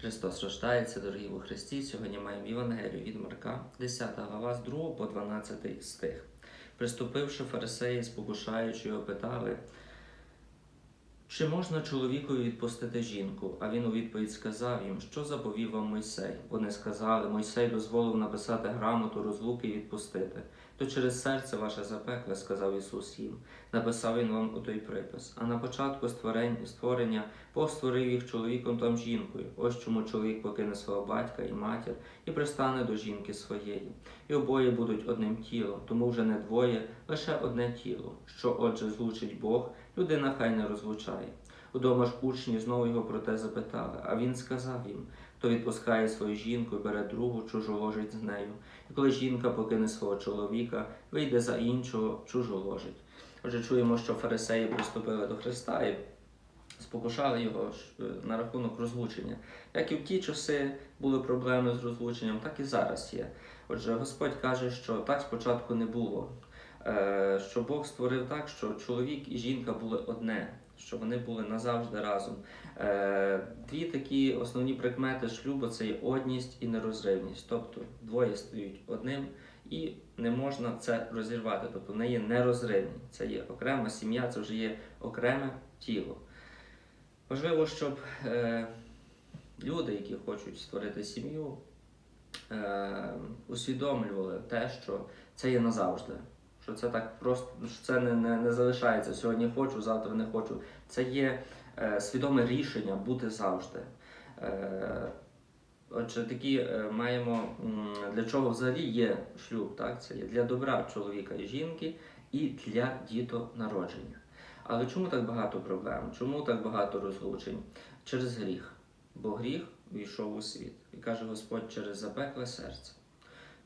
Христос рождається, дорогі у Христі. Сьогодні маємо Євангелію від Марка, 10 глава з 2 по 12 стих. Приступивши фарисеї, спокушаючи його, питали, чи можна чоловікові відпустити жінку? А він у відповідь сказав їм, що заповів вам Мойсей. Вони сказали, Мойсей дозволив написати грамоту розлуки і відпустити. То через серце ваше запекле, сказав Ісус їм. Написав він вам у той припис. А на початку створення Бог створив їх чоловіком та жінкою. Ось чому чоловік покине свого батька і матір і пристане до жінки своєї. І обоє будуть одним тілом, тому вже не двоє, лише одне тіло. Що отже злучить Бог, людина хай не розлучає. Удома ж учні знову його про те запитали, а він сказав їм: хто відпускає свою жінку і бере другу, чужоложить з нею. І коли жінка покине свого чоловіка, вийде за іншого, чужоложить. Отже, чуємо, що фарисеї приступили до Христа і спокушали його е, на рахунок розлучення. Як і в ті часи були проблеми з розлученням, так і зараз є. Отже, Господь каже, що так спочатку не було. Е, Що Бог створив так, що чоловік і жінка були одне, що вони були назавжди разом. Е, Дві такі основні прикмети шлюбу це є одність і нерозривність. Тобто двоє стають одним і не можна це розірвати. Тобто вони є нерозривні. Це є окрема сім'я, це вже є окреме тіло. Важливо, щоб е, люди, які хочуть створити сім'ю, е, усвідомлювали те, що це є назавжди. Що це так просто, що це не, не, не залишається сьогодні хочу, завтра не хочу. Це є е, свідоме рішення бути завжди. Е, Отже, такі е, маємо для чого взагалі є шлюб, так? Це є для добра чоловіка і жінки і для дітонародження. Але чому так багато проблем? Чому так багато розлучень? Через гріх. Бо гріх війшов у світ. І каже Господь через запекле серце.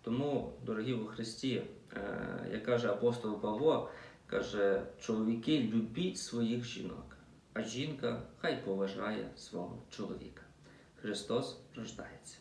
Тому, дорогі у Христі, е, як каже апостол Павло, каже, чоловіки, любіть своїх жінок, а жінка хай поважає свого чоловіка. Христос рождається.